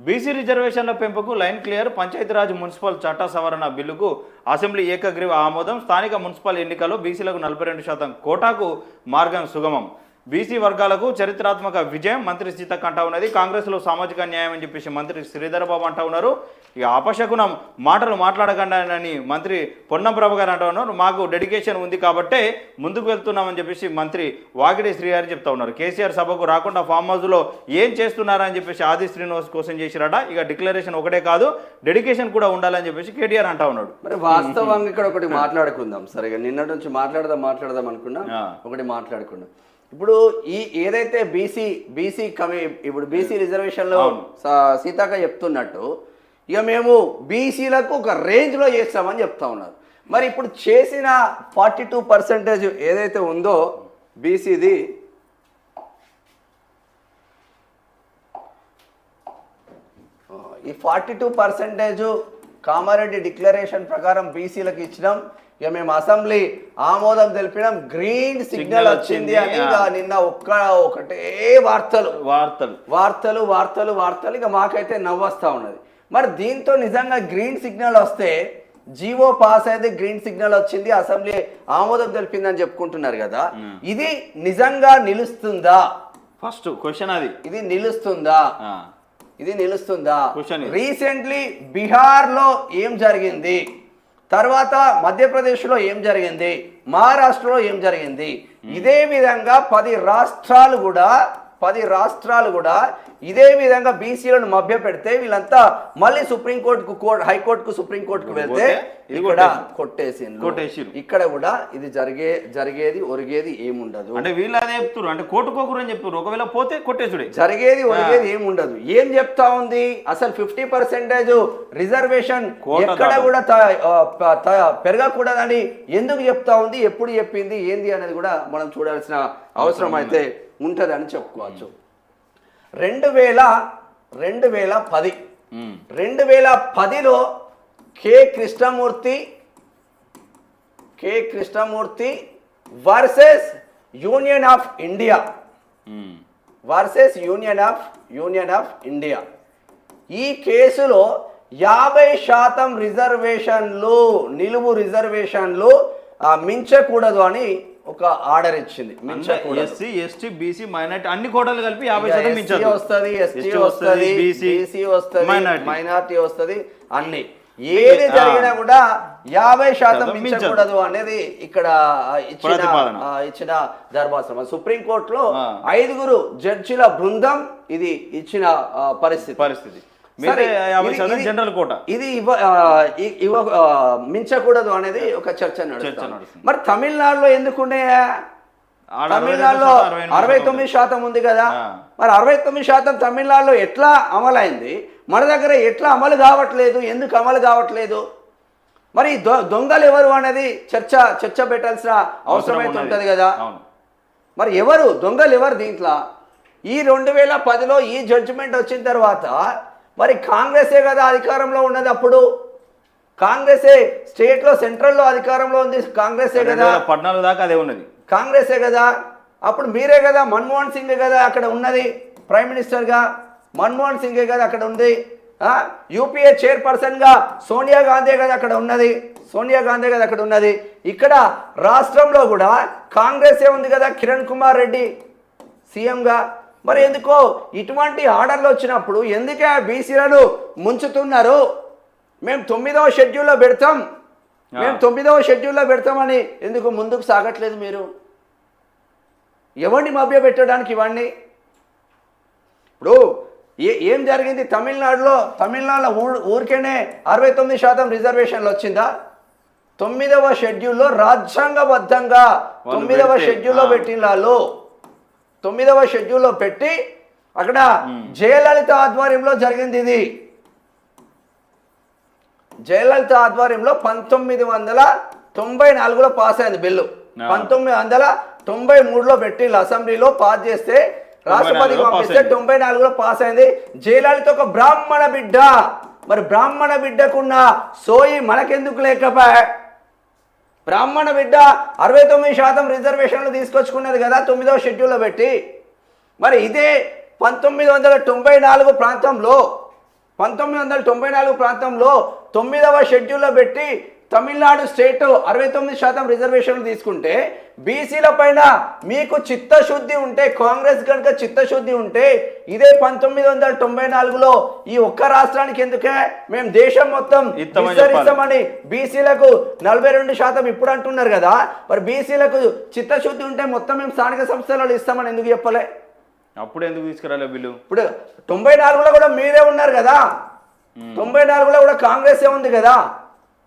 BC రిజర్వేషన్ల పెంపుకు line clear Panchayati Raj municipal చట్ట సవరణ బిల్లుకు అసెంబ్లీ ఏకగ్రీవ ఆమోదం. స్థానిక మున్సిపల్ ఎన్నికల్లో బీసీలకు నలభై రెండు శాతం కోటాకు మార్గం సుగమం. బీసీ వర్గాలకు చరిత్రాత్మక విజయం. మంత్రి సీతక్క అంటా ఉన్నది. కాంగ్రెస్లో సామాజిక న్యాయం అని చెప్పేసి మంత్రి శ్రీధర్ బాబు అంటా ఉన్నారు. ఇక అపశకునం మాటలు మాట్లాడకండి మంత్రి పొన్నం ప్రభు గారు అంటా ఉన్నారు. మాకు డెడికేషన్ ఉంది కాబట్టే ముందుకు వెళ్తున్నామని చెప్పేసి మంత్రి వాకిడి శ్రీహరి చెప్తా ఉన్నారు. కేసీఆర్ సభకు రాకుండా ఫామ్ హౌస్లో ఏం చేస్తున్నారని చెప్పేసి ఆది శ్రీనివాస్ కోసం చేసిరట. ఇక డిక్లరేషన్ ఒకటే కాదు డెడికేషన్ కూడా ఉండాలని చెప్పేసి కేటీఆర్ అంటా ఉన్నాడు. మరి వాస్తవంగా ఇక్కడ ఒకటి మాట్లాడుకుందాం. సరిగా నిన్నటి నుంచి మాట్లాడదాం మాట్లాడదాం అనుకున్నా. ఒకటి మాట్లాడుకుందాం. ఇప్పుడు ఈ ఏదైతే బీసీ బీసీ కమి ఇప్పుడు బీసీ రిజర్వేషన్లో సీతాక చెప్తున్నట్టు ఇక మేము బీసీలకు ఒక రేంజ్లో చేస్తామని చెప్తా ఉన్నారు. మరి ఇప్పుడు చేసిన ఫార్టీ టూ పర్సెంటేజ్ ఏదైతే ఉందో బీసీది ఈ forty two percentage Kamareddy declaration ప్రకారం బీసీలకు ఇచ్చినాం. ఇక మేము అసెంబ్లీ ఆమోదం తెలిపినాం. గ్రీన్ సిగ్నల్ వచ్చింది అని ఇక నిన్న ఒక్క ఒకటే వార్తలు. వార్తలు. వార్తలు వార్తలు వార్తలు ఇక మాకైతే నవ్వొస్తా ఉన్నది. మరి దీంతో నిజంగా గ్రీన్ సిగ్నల్ వస్తే జీవో పాస్ అయితే గ్రీన్ సిగ్నల్ వచ్చింది అసెంబ్లీ ఆమోదం తెలిపిందని చెప్పుకుంటున్నారు కదా. ఇది నిజంగా నిలుస్తుందా? ఫస్ట్ క్వశ్చన్ అది. ఇది నిలుస్తుందా. ఇది నిలుస్తుందా. రీసెంట్లీ బీహార్లో ఏం జరిగింది? తర్వాత మధ్యప్రదేశ్లో ఏం జరిగింది? మహారాష్ట్రలో ఏం జరిగింది? ఇదే విధంగా పది రాష్ట్రాలు కూడా పది రాష్ట్రాలు కూడా ఇదే విధంగా బీసీలను మభ్య పెడితే వీళ్ళంతా మళ్ళీ సుప్రీంకోర్టుకు కోర్టు హైకోర్టుకు సుప్రీంకోర్టుకు వెళ్తే ఇక్కడ కొట్టేసి- కొట్టేసిర్రు. ఇక్కడ కూడా ఇది జరిగే జరిగేది ఒరిగేది ఏముండదు. అంటే వీళ్ళు అదే చెప్తున్నారు అంటే కోటుకోకరు అని చెప్తున్నారు ఒకవేళ పోతే కొట్టేసుడే. జరిగేది ఒరిగేది ఏమి ఉండదు ఏం చెప్తా ఉంది? అసలు ఫిఫ్టీ పర్సెంటేజ్ రిజర్వేషన్ ఎక్కడ. కూడా పెరగకూడదని ఎందుకు చెప్తా ఉంది? ఎప్పుడు చెప్పింది? ఏంది అనేది కూడా మనం చూడాల్సిన అవసరం అయితే ఉంటుందని చెప్పుకోవచ్చు. రెండు వేల రెండు వేల పది. రెండు వేల పదిలో K Krishnamurthy K Krishnamurthy versus union of India. Versus union of union of India. ఈ కేసులో యాభై శాతం రిజర్వేషన్లు నిలువు రిజర్వేషన్లు మించకూడదు అని ఒక ఆర్డర్ ఇచ్చింది. ఎస్సీ ఎస్టీ బీసీ మైనార్టీ అన్ని కోటలు కలిపి యాభై శాతం వస్తది ఎస్టీ వస్తది బీసీ వస్తది మైనార్టీ. వస్తది అన్ని. ఏది. జరిగినా కూడా యాభై శాతం మించకూడదు అనేది ఇక్కడ ఇచ్చిన ఇచ్చిన ధర్మాసనం. సుప్రీంకోర్టులో. ఐదుగురు జడ్జిల బృందం ఇది ఇచ్చిన పరిస్థితి. పరిస్థితి. General quota. ఇది ఇవ్వ ఆ, ఇ- ఇవ్వ ఆ, మించకూడదు అనేది ఒక చర్చ నడుస్తుంది. మరి తమిళనాడులో ఎందుకుండే ఆడ తమిళనాడులో అరవై తొమ్మిది శాతం ఉంది కదా. మరి అరవై తొమ్మిది శాతం తమిళనాడులో ఎట్లా అమలైంది? మన దగ్గర ఎట్లా అమలు కావట్లేదు? ఎందుకు అమలు కావట్లేదు? మరి దొంగలు ఎవరు అనేది చర్చ చర్చ పెట్టాల్సిన అవసరం అయితే ఉన్నది. ఉంటుంది కదా? మరి ఎవరు? దొంగలు ఎవరు దీంట్లో? ఈ రెండు వేల పదిలో ఈ జడ్జిమెంట్ వచ్చిన తర్వాత మరి కాంగ్రెసే కదా అధికారంలో ఉన్నది అప్పుడు? కాంగ్రెసే స్టేట్లో సెంట్రల్లో అధికారంలో ఉంది. కాంగ్రెసే కదా. పద్నాలుగు దాకా అదే ఉన్నది. కాంగ్రెసే కదా. అప్పుడు మీరే కదా మన్మోహన్ సింగ్ కదా అక్కడ ఉన్నది. ప్రైమ్ మినిస్టర్గా మన్మోహన్ సింగే కదా అక్కడ ఉంది? యూపీఏ చైర్పర్సన్గా సోనియా గాంధీ కదా అక్కడ ఉన్నది. సోనియా గాంధీ కదా అక్కడ ఉన్నది. ఇక్కడ రాష్ట్రంలో కూడా కాంగ్రెసే ఉంది కదా కిరణ్ కుమార్ రెడ్డి సీఎంగా. మరి ఎందుకో ఇటువంటి ఆర్డర్లు వచ్చినప్పుడు ఎందుకే బీసీలను ముంచుతున్నారు? మేము తొమ్మిదవ షెడ్యూల్లో పెడతాం. మేము తొమ్మిదవ షెడ్యూల్లో పెడతామని ఎందుకు ముందుకు సాగట్లేదు మీరు? ఎవరిని మభ్య పెట్టడానికి ఇవన్నీ? ఇప్పుడు ఏ ఏం జరిగింది తమిళనాడులో? తమిళనాడులో ఊరు ఊరికేనే అరవై తొమ్మిది శాతం రిజర్వేషన్లు వచ్చిందా? తొమ్మిదవ షెడ్యూల్లో రాజ్యాంగబద్ధంగా తొమ్మిదవ షెడ్యూల్లో. పెట్టిన వాళ్ళు తొమ్మిదవ షెడ్యూల్లో పెట్టి అక్కడ జయలలిత ఆధ్వర్యంలో జరిగింది ఇది. జయలలిత ఆధ్వర్యంలో పంతొమ్మిది వందల తొంభై నాలుగులో పాస్ అయింది బిల్లు. పంతొమ్మిది వందల తొంభై మూడులో పెట్టి అసెంబ్లీలో పాస్ చేస్తే రాష్ట్రపతికి పాస్ పంపిస్తే. తొంభై నాలుగులో పాస్ అయింది. జయలలిత ఒక బ్రాహ్మణ బిడ్డ. మరి బ్రాహ్మణ బిడ్డకున్న సోయి మనకెందుకు లేకపోయా? బ్రాహ్మణ బిడ్డ అరవై తొమ్మిది శాతం రిజర్వేషన్లు తీసుకొచ్చుకున్నది కదా తొమ్మిదవ షెడ్యూల్లో పెట్టి. మరి ఇదే పంతొమ్మిది వందల తొంభై నాలుగు ప్రాంతంలో పంతొమ్మిది వందల తొంభై నాలుగు ప్రాంతంలో తొమ్మిదవ షెడ్యూల్లో పెట్టి తమిళనాడు స్టేట్ అరవై తొమ్మిది శాతం రిజర్వేషన్లు తీసుకుంటే బీసీల పైన మీకు చిత్తశుద్ధి ఉంటే కాంగ్రెస్ కనుక చిత్తశుద్ధి ఉంటే ఇదే పంతొమ్మిది వందల తొంభై నాలుగులో ఈ ఒక్క రాష్ట్రానికి ఎందుకే? మేము దేశం మొత్తం విస్తరిస్తామని బీసీలకు నలభై రెండు శాతం ఇప్పుడు అంటున్నారు కదా మరి బీసీలకు చిత్తశుద్ధి ఉంటే మొత్తం మేము స్థానిక సంస్థలలో ఇస్తామని ఎందుకు చెప్పలే? అప్పుడు ఎందుకు తీసుకురాలే బిల్లు? ఇప్పుడు తొంభై నాలుగులో కూడా మీరే ఉన్నారు కదా. తొంభై నాలుగులో కూడా కాంగ్రెసే ఉంది కదా.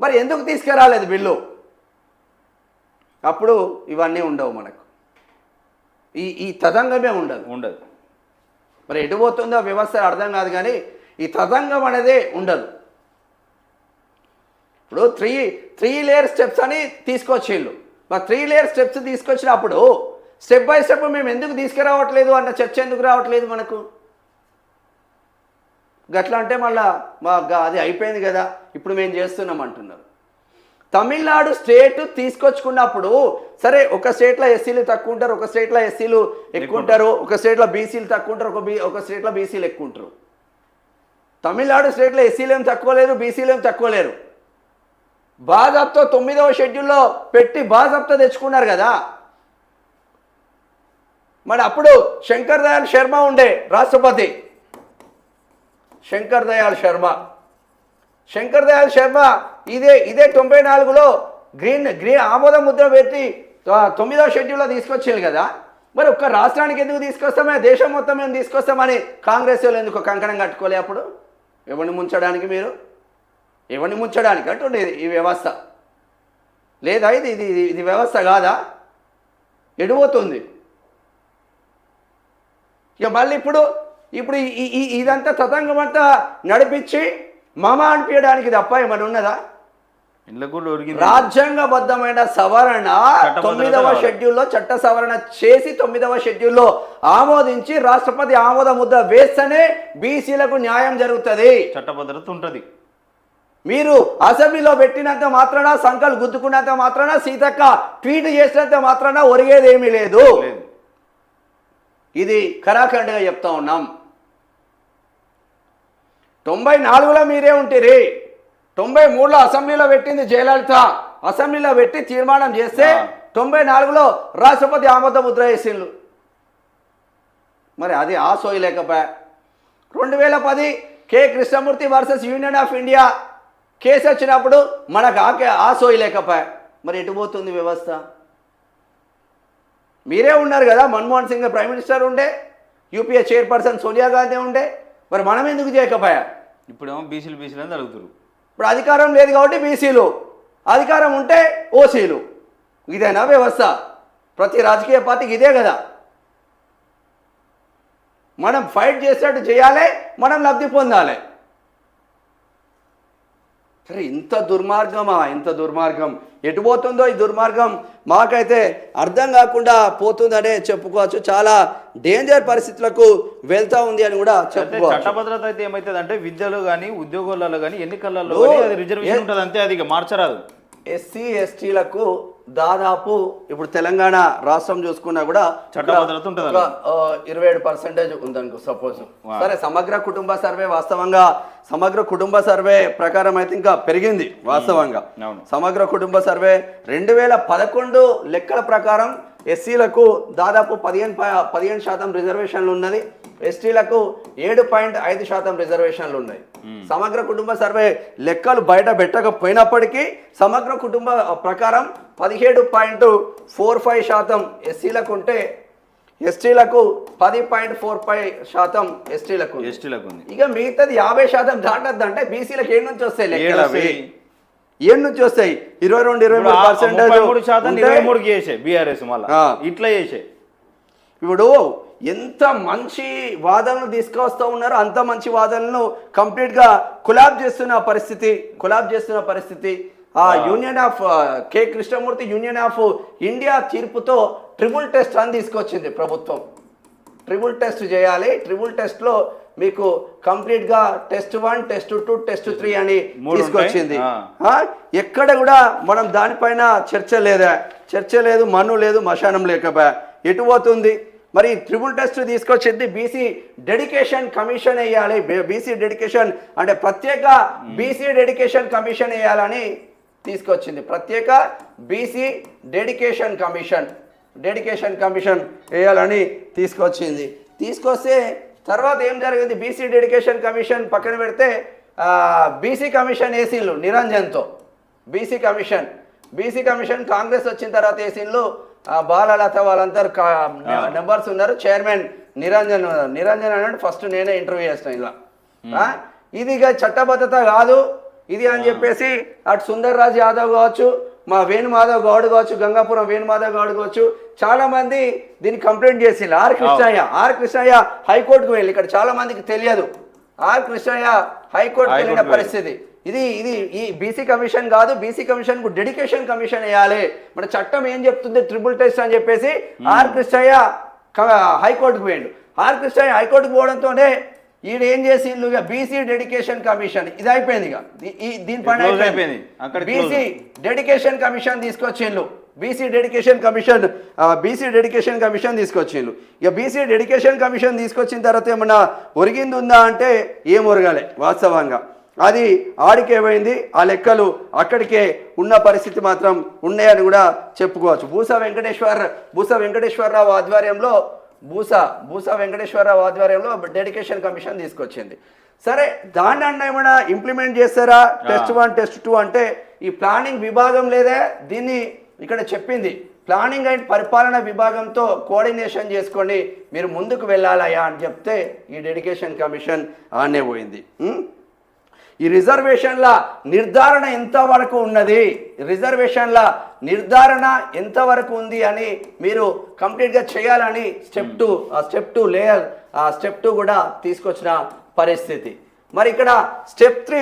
మరి ఎందుకు తీసుకురాలేదు బిల్లు? అప్పుడు ఇవన్నీ ఉండవు మనకు. ఈ ఈ తదంగమే ఉండదు. ఉండదు. మరి ఎటు పోతుందో వ్యవస్థ అర్థం కాదు కానీ ఈ తదంగం అనేదే ఉండదు. ఇప్పుడు త్రీ త్రీ లేయర్ స్టెప్స్ అని తీసుకొచ్చిండ్రు. మరి త్రీ లేయర్ స్టెప్స్ తీసుకొచ్చినప్పుడు స్టెప్ బై స్టెప్ మేము ఎందుకు తీసుకురావట్లేదు అన్న చర్చ ఎందుకు రావట్లేదు మనకు? గట్లా అంటే మళ్ళా మా అది అయిపోయింది కదా ఇప్పుడు మేము చేస్తున్నాం అంటున్నారు. తమిళనాడు స్టేట్ తీసుకొచ్చుకున్నప్పుడు సరే ఒక స్టేట్లో ఎస్సీలు తక్కువ ఉంటారు ఒక స్టేట్లో ఎస్సీలు ఎక్కువ ఉంటారు ఒక స్టేట్లో బీసీలు తక్కువ ఉంటారు ఒక బీ ఒక స్టేట్లో బీసీలు ఎక్కువ ఉంటారు. తమిళనాడు స్టేట్లో ఎస్సీలు ఏం తక్కువ లేరు బీసీలు ఏం తక్కువ లేరు. బాజాబ్తో తొమ్మిదవ షెడ్యూల్లో పెట్టి బాజాబ్తో తెచ్చుకున్నారు కదా. మరి అప్పుడు శంకర్ దయాళ్ శర్మ ఉండే రాష్ట్రపతి. శంకర్ దయాళ్ శర్మ. శంకర్ దయాళ్ శర్మ ఇదే ఇదే తొంభై నాలుగులో గ్రీన్ గ్రీన్ ఆమోద ముద్ర పెట్టి తొమ్మిదో షెడ్యూల్లో తీసుకొచ్చింది కదా. మరి ఒక్క రాష్ట్రానికి ఎందుకు తీసుకొస్తామే దేశం మొత్తం మేము తీసుకొస్తామని కాంగ్రెస్ వాళ్ళు ఎందుకు కంకణం కట్టుకోలే అప్పుడు? ఎవరిని ముంచడానికి మీరు? ఎవరిని ముంచడానికి? అంటుండేది ఈ వ్యవస్థ. లేదా ఇది ఇది- ఇది వ్యవస్థ కాదా? ఎడిపోతుంది. ఇక మళ్ళీ ఇప్పుడు ఇప్పుడు ఈ- ఇదంతా తతంగం అంతా నడిపించి మమ అనిపించడానికి తప్ప ఏమైనా ఉన్నదా? రాజ్యాంగబద్ధమైన సవరణ తొమ్మిదవ. షెడ్యూల్లో చట్ట సవరణ చేసి తొమ్మిదవ షెడ్యూల్లో ఆమోదించి రాష్ట్రపతి ఆమోద ముద్ర వేస్తేనే బీసీలకు న్యాయం జరుగుతుంది. చట్టభద్రత ఉంటుంది. మీరు అసెంబ్లీలో పెట్టినంత మాత్రాన సంకలు గుద్దుకున్నంత మాత్రాన సీతక్క ట్వీట్ చేసినంత మాత్రాన ఒరిగేది ఏమీ లేదు. లేదు. ఇది కరాఖండ్గా చెప్తా ఉన్నాం. తొంభై నాలుగులో మీరే ఉంటిరి. తొంభై మూడులో అసెంబ్లీలో పెట్టింది జయలలిత. అసెంబ్లీలో పెట్టి తీర్మానం చేస్తే. తొంభై నాలుగులో రాష్ట్రపతి ఆమోద ముద్ర వేసిండ్రు మరి అది ఆ సోయి లేకపోయా? రెండు వేల పది K Krishnamurthy versus union of India case వచ్చినప్పుడు మనకు ఆ కే- ఆ సోయి లేకపోయా? మరి ఎటు పోతుంది వ్యవస్థ? మీరే ఉన్నారు కదా మన్మోహన్ సింగ్ ప్రైమ్ మినిస్టర్ ఉండే యూపీఏ చైర్పర్సన్ సోనియా గాంధీ ఉండే. మరి మనం ఎందుకు చేయకపోయా? ఇప్పుడేమో బీసీలు బీసీలు అని అడుగుతారు ఇప్పుడు అధికారం లేదు కాబట్టి బీసీలు. అధికారం ఉంటే ఓసీలు. ఇదేనా వ్యవస్థ? ప్రతి రాజకీయ పార్టీకి ఇదే కదా. మనం ఫైట్ చేసినట్టు చేయాలి మనం లబ్ధి పొందాలి. సరే ఇంత దుర్మార్గమా? ఇంత దుర్మార్గం. ఎటు పోతుందో ఈ దుర్మార్గం? మాకైతే అర్థం కాకుండా పోతుందనే చెప్పుకోవచ్చు. చాలా డేంజర్ పరిస్థితులకు వెళ్తా ఉంది అని కూడా అయితే చెప్పుకోవచ్చు. చట్టభద్రత అయితే ఏమైతుంది అంటే విద్యలో కానీ ఉద్యోగాలలో కానీ ఎన్నికలలో రిజర్వేషన్ ఉంటుంది అంతే అది మార్చరాదు. ఎస్సీ ఎస్టీలకు దాదాపు ఇప్పుడు తెలంగాణ రాష్ట్రం చూసుకున్నా కూడా ఇరవై ఏడు పర్సెంటేజ్ ఉందనుకో సపోజ్. సరే సమగ్ర కుటుంబ సర్వే వాస్తవంగా సమగ్ర కుటుంబ సర్వే ప్రకారం అయితే ఇంకా పెరిగింది వాస్తవంగా. అవును. సమగ్ర కుటుంబ సర్వే రెండు వేల పదకొండు లెక్కల ప్రకారం ఎస్సీలకు దాదాపు పదిహేను పదిహేను శాతం రిజర్వేషన్లు ఉన్నది. ఎస్టీలకు ఏడు పాయింట్ ఐదు శాతం రిజర్వేషన్లు ఉన్నాయి. సమగ్ర కుటుంబ సర్వే లెక్కలు బయట పెట్టకపోయినప్పటికీ సమగ్ర కుటుంబ ప్రకారం పదిహేడు పాయింట్ ఫోర్ ఫైవ్ శాతం ఎస్సీలకు ఉంటే ఎస్టీలకు పది పాయింట్ ఫోర్ ఫైవ్ శాతం ఎస్టీలకు. ఎస్టీలకు ఇక మిగతాది యాభై శాతం దాటద్దంటే బీసీలకు ఏడు నుంచి వస్తాయి లెక్కలు. ఏడు నుంచి వస్తాయి. ఇరవై రెండు ఇరవై మూడు పర్సెంటేజ్ ముప్పై మూడు శాతం ఇరవై మూడుకి చేసే బీఆర్ఎస్ మళ్ళీ. ఇట్లా చేసే. ఇప్పుడు ఎంత మంచి వాదనలు తీసుకొస్తా ఉన్నారో అంత మంచి వాదనలను కంప్లీట్గా కులాబ్ చేస్తున్న పరిస్థితి కులాబ్ చేస్తున్న పరిస్థితి. ఆ union of K Krishnamurthy union of India తీర్పుతో ట్రిపుల్ టెస్ట్ అని తీసుకొచ్చింది ప్రభుత్వం. ట్రిపుల్ టెస్ట్ చేయాలి. ట్రిపుల్ టెస్ట్లో మీకు కంప్లీట్గా test one test two test three అని తీసుకొచ్చింది. ఎక్కడ కూడా మనం దానిపైన చర్చ లేదా. చర్చ లేదు మన్ను లేదు మశానం లేకపోయా. ఎటు పోతుంది? మరి ట్రిపుల్ టెస్ట్ తీసుకొచ్చింది బీసీ డెడికేషన్ కమిషన్ వేయాలి. బీసీ డెడికేషన్ అంటే ప్రత్యేక బీసీ డెడికేషన్ కమిషన్ వేయాలని తీసుకొచ్చింది. ప్రత్యేక BC dedication commission dedication commission వేయాలని తీసుకొచ్చింది. తీసుకొస్తే తర్వాత ఏం జరిగింది? బీసీ డెడికేషన్ కమిషన్ పక్కన పెడితే బీసీ కమిషన్ వేసిండ్లు నిరంజన్తో. BC commission BC commission Congress వచ్చిన తర్వాత వేసిండ్లు బాలలత వాళ్ళందరూ నెంబర్స్ ఉన్నారు. చైర్మన్ నిరంజన్ నిరంజన్ అంటే ఫస్ట్ నేనే ఇంటర్వ్యూ చేసిన ఇలా. ఇది ఇక చట్టబద్ధత కాదు. ఇది అని చెప్పేసి అటు సుందర్ రాజ్ యాదవ్ కావచ్చు మా వేణుమాధవ్ గౌడ్ కావచ్చు గంగాపురం వేణుమాధవ్ గౌడ్ కావచ్చు చాలా మంది దీన్ని కంప్లైంట్ చేసిండ్రు. ఆర్ కృష్ణయ్య ఆర్ కృష్ణయ్య హైకోర్టుకు వెళ్ళి ఇక్కడ చాలా మందికి తెలియదు. ఆర్ కృష్ణయ్య హైకోర్టుకు వెళ్ళిన పరిస్థితి. ఇది ఇది ఈ బీసీ కమిషన్ కాదు బీసీ కమిషన్కు డెడికేషన్ కమిషన్ వేయాలి. మన చట్టం ఏం చెప్తుంది ట్రిపుల్ టెస్ట్ అని చెప్పేసి ఆర్ కృష్ణయ్య హైకోర్టుకు పోయిండు. ఆర్ కృష్ణయ్య హైకోర్టుకు పోవడంతోనే ఈయన ఏం చేసి ఇక బీసీ డెడికేషన్ కమిషన్ ఇది అయిపోయింది ఇక. దీనిపైన అయిపోయింది. బీసీ డెడికేషన్ కమిషన్ తీసుకొచ్చిండ్రు BC dedication commission BC dedication commission తీసుకొచ్చిండ్రు ఇక బీసీ డెడికేషన్ కమిషన్ తీసుకొచ్చిన తర్వాత ఏమన్నా ఒరిగింది ఉందా అంటే ఏం ఒరగాలే వాస్తవంగా. అది ఆడికే పోయింది. ఆ లెక్కలు అక్కడికే ఉన్న పరిస్థితి మాత్రం ఉన్నాయని కూడా చెప్పుకోవచ్చు. భూసా వెంకటేశ్వర్ భూసా వెంకటేశ్వరరావు ఆధ్వర్యంలో భూసా భూసా వెంకటేశ్వరరావు ఆధ్వర్యంలో డెడికేషన్ కమిషన్ తీసుకొచ్చింది. సరే దాన్ని అన్న ఏమైనా ఇంప్లిమెంట్ చేస్తారా? టెస్ట్ వన్ టెస్ట్ టూ అంటే ఈ ప్లానింగ్ విభాగం లేదా? దీన్ని ఇక్కడ చెప్పింది. ప్లానింగ్ అండ్ పరిపాలన విభాగంతో కోఆర్డినేషన్ చేసుకొని మీరు ముందుకు వెళ్ళాలయా అని చెప్తే ఈ డెడికేషన్ కమిషన్ ఆనే పోయింది? ఈ రిజర్వేషన్ల నిర్ధారణ ఎంతవరకు ఉన్నది? రిజర్వేషన్ల నిర్ధారణ ఎంతవరకు ఉంది అని మీరు కంప్లీట్గా చేయాలని స్టెప్ టూ ఆ స్టెప్ టూ లేయర్ ఆ స్టెప్ టూ కూడా తీసుకొచ్చిన పరిస్థితి. మరి ఇక్కడ స్టెప్ త్రీ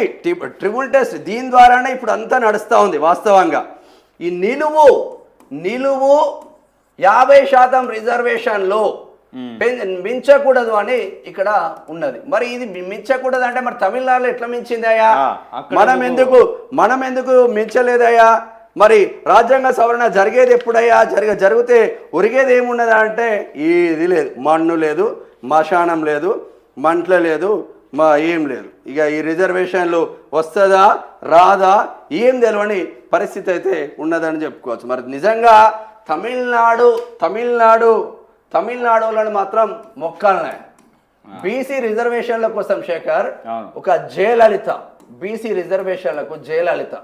ట్రిపుల్ టెస్ట్ దీని ద్వారానే ఇప్పుడు అంతా నడుస్తూ ఉంది వాస్తవంగా. ఈ నిలువు నిలువు యాభై శాతం రిజర్వేషన్లు మించకూడదు అని ఇక్కడ ఉన్నది. మరి ఇది మించకూడదు అంటే మరి తమిళనాడులో ఎట్లా మించిందయ్యా? మనం ఎందుకు మనం ఎందుకు మించలేదయ్యా? మరి రాజ్యాంగ సవరణ జరిగేది ఎప్పుడయ్యా? జరగ జరిగితే ఒరిగేది ఏమున్నదా అంటే ఇది లేదు. మన్ను లేదు మశానం లేదు మంటల లేదు మా ఏం లేదు. ఇక ఈ రిజర్వేషన్లు వస్తుందా రాదా? ఏం తెలియని పరిస్థితి అయితే ఉన్నదని చెప్పుకోవచ్చు. మరి నిజంగా తమిళనాడు తమిళనాడు తమిళనాడులను మాత్రం మొక్కాలనే. బీసీ రిజర్వేషన్ల కోసం శేఖర్. ఒక జయలలిత బీసీ రిజర్వేషన్లకు జయలలిత.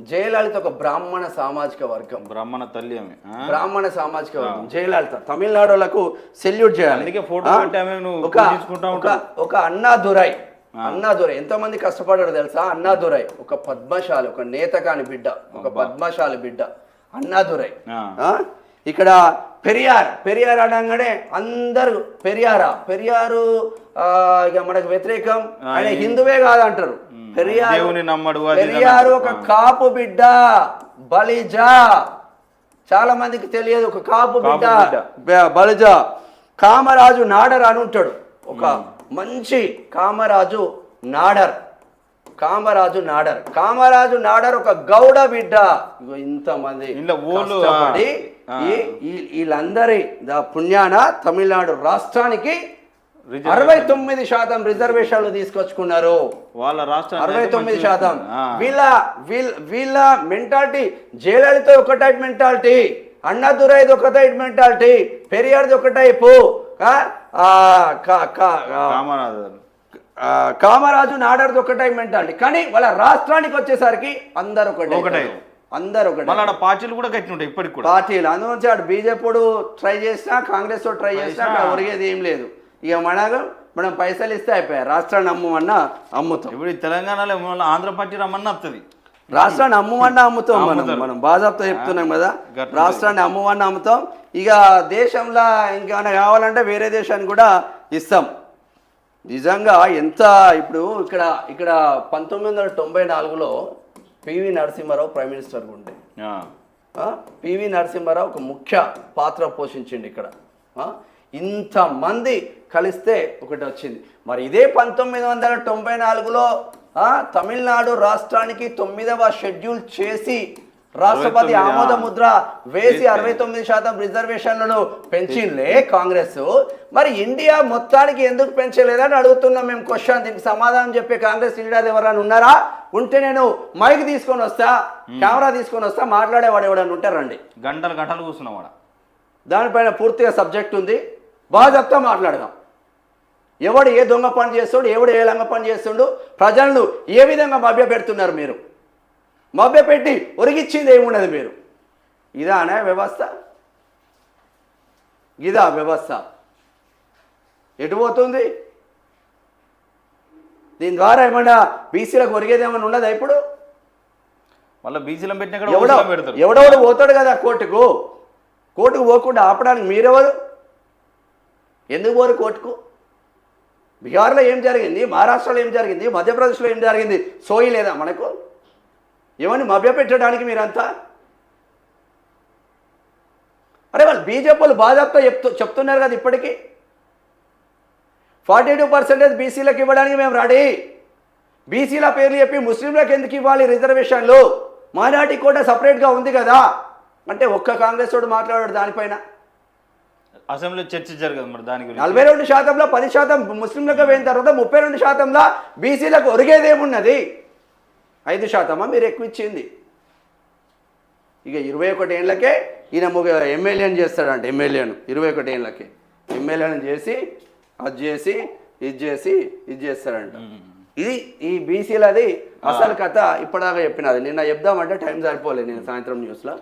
జయలలిత ఒక బ్రాహ్మణ సామాజిక వర్గం. బ్రాహ్మణ తల్లి ఆమె? బ్రాహ్మణ సామాజిక వర్గం. జయలలిత. తమిళనాడులకు సెల్యూట్ చేయాలి. అందుకే ఫోటో ఒక ఒక అన్నా దురై. అన్నా దురై. ఎంతో మంది కష్టపడారు తెలుసా? అన్నా దురై. ఒక పద్మశాలి ఒక నేతకాని బిడ్డ. ఒక పద్మశాలి బిడ్డ. అన్నా దురై. ఆ. ఆ? ఇక్కడ పెరియార్ పెరియార్ అనగానే అందరూ పెరియారా? పెరియారు ఇక మనకు వ్యతిరేకం. ఆయన హిందువే కాదంటారు. పెరియారు నమ్మడు, పెరియారు. ఒక కాపు బిడ్డ బలిజా. చాలా మందికి తెలియదు ఒక కాపు బిడ్డ బలిజ. కామరాజు నాడర్ అని ఉంటాడు. ఒక మంచి కామరాజు నాడర్. కామరాజు నాడర్. కామరాజు నాడర్ ఒక గౌడ బిడ్డ. ఇంతమంది వీళ్ళందరి పుణ్యాన తమిళనాడు రాష్ట్రానికి. అరవై తొమ్మిది శాతం రిజర్వేషన్లు తీసుకొచ్చుకున్నారు వాళ్ళ రాష్ట్రం అరవై తొమ్మిది శాతం. వీళ్ళ వీళ్ళ వీళ్ళ మెంటాలిటీ జయలలిత ఒక టైప్ మెంటాలిటీ అన్నాదురైది ఒక టైప్ మెంటాలిటీ పెరియార్ది ఒక టైపు కామరాజు నాడర్ది ఒక టైప్ మెంటాలిటీ కానీ వాళ్ళ రాష్ట్రానికి వచ్చేసరికి అందరు ఒకటే ఒకటే. అందరు ఒకటే. మళ్ళీ పార్టీలు కూడా కట్టి ఉంటాయి ఇప్పటికి కూడా. పార్టీలు. అందులోంచి అటు బీజేపీ ట్రై చేసినా కాంగ్రెస్ ట్రై చేసినా అక్కడ ఒరిగేది ఏం లేదు. ఇక మనకు మనం పైసలు ఇస్తే అయిపోయాయి. రాష్ట్రాన్ని అమ్మమన్నా అమ్ముతాం. ఇప్పుడు తెలంగాణలో ఆంధ్ర పార్టీ రమ్మని వస్తుంది రాష్ట్రాన్ని అమ్ముమన్నా అమ్ముతాం మనం. మనం బాజాబ్తో చెప్తున్నాం కదా. రాష్ట్రాన్ని అమ్ముమన్నా అమ్ముతాం. ఇక దేశంలో ఇంకేమైనా కావాలంటే వేరే దేశానికి కూడా ఇస్తాం. నిజంగా ఎంత ఇప్పుడు ఇక్కడ ఇక్కడ పంతొమ్మిది వందల తొంభై నాలుగులో పివి నరసింహారావు ప్రైమ్ మినిస్టర్ ఉండే. పివి నరసింహారావు ఒక ముఖ్య పాత్ర పోషించిండు ఇక్కడ. ఇంతమంది కలిస్తే ఒకటి వచ్చింది. మరి ఇదే పంతొమ్మిది వందల తొంభై నాలుగులో తమిళనాడు రాష్ట్రానికి తొమ్మిదవ షెడ్యూల్ చేసి రాష్ట్రపతి 69, ఆమోద. ముద్ర వేసి. అరవై తొమ్మిది శాతం రిజర్వేషన్లను పెంచిందే కాంగ్రెస్. మరి ఇండియా మొత్తానికి ఎందుకు పెంచలేదని అడుగుతున్నాం మేము క్వశ్చన్. దీనికి సమాధానం చెప్పే కాంగ్రెస్ లీడర్ ఎవరైనా ఉన్నారా? ఉంటే నేను మైక్ తీసుకొని వస్తా కెమెరా తీసుకొని వస్తా మాట్లాడేవాడు ఎవడన్నా ఉంటారండి గంటలు గంటలు కూర్చున్నాం ఆడ. దానిపైన పూర్తిగా సబ్జెక్ట్ ఉంది. బాగా చెప్తా మాట్లాడదాం. ఎవడు ఏ దొంగ పని చేస్తాడు ఎవడు ఏ లంగ పని చేస్తుండు ప్రజలను ఏ విధంగా మభ్య పెడుతున్నారు మీరు? మభ్య పెట్టి ఒరిగిచ్చింది ఏమున్నది మీరు. ఇదానే వ్యవస్థ. ఇదా వ్యవస్థ. ఎటు పోతుంది? దీని ద్వారా ఏమన్నా బీసీలకు ఒరిగేది ఏమైనా ఉన్నదా ఇప్పుడు? మళ్ళీ బీసీలో పెట్టిన ఎవడో ఎవడెవడు పోతాడు కదా కోర్టుకు. కోర్టుకు పోకుండా ఆపడానికి మీరెవరు? ఎందుకు పోరు కోర్టుకు? బీహార్లో ఏం జరిగింది? మహారాష్ట్రలో ఏం జరిగింది? మధ్యప్రదేశ్లో ఏం జరిగింది? సోయి లేదా మనకు? ఏమని మభ్యపెట్టడానికి మీరంతా? అరే వాళ్ళు బీజేపీ వాళ్ళు చెప్తూ చెప్తున్నారు కదా ఇప్పటికీ. ఫార్టీ టూ పర్సెంటేజ్ బీసీలకు ఇవ్వడానికి మేము రెడీ. బీసీల పేర్లు చెప్పి ముస్లింలకు ఎందుకు ఇవ్వాలి రిజర్వేషన్లు? మైనార్టీ కోట సపరేట్గా ఉంది కదా. అంటే ఒక్క కాంగ్రెస్ వాడు మాట్లాడాడు దానిపైన. అసెంబ్లీ చర్చ జరగదు మరి దాని గురించి. నలభై రెండు శాతంలో పది శాతం ముస్లింలకు పోయిన తర్వాత ముప్పై రెండు శాతంలో బీసీలకు ఒరిగేదేమున్నది? ఐదు శాతమా? మీరు ఎక్కువ ఇచ్చింది. ఇక ఇరవై ఒకటి ఏళ్ళకే ఈయన ముగ ఎమ్మెల్యేని చేస్తాడంట ఎమ్మెల్యేను. ఇరవై ఒకటి ఏళ్ళకి. ఎమ్మెల్యేని చేసి అది చేసి ఇది చేసి ఇది చేస్తాడంట. ఇది ఈ బీసీలది అసలు కథ ఇప్పటిదాకా చెప్పినది. నిన్న చెప్దామంటే టైం సరిపోలేదు నేను సాయంత్రం న్యూస్లో.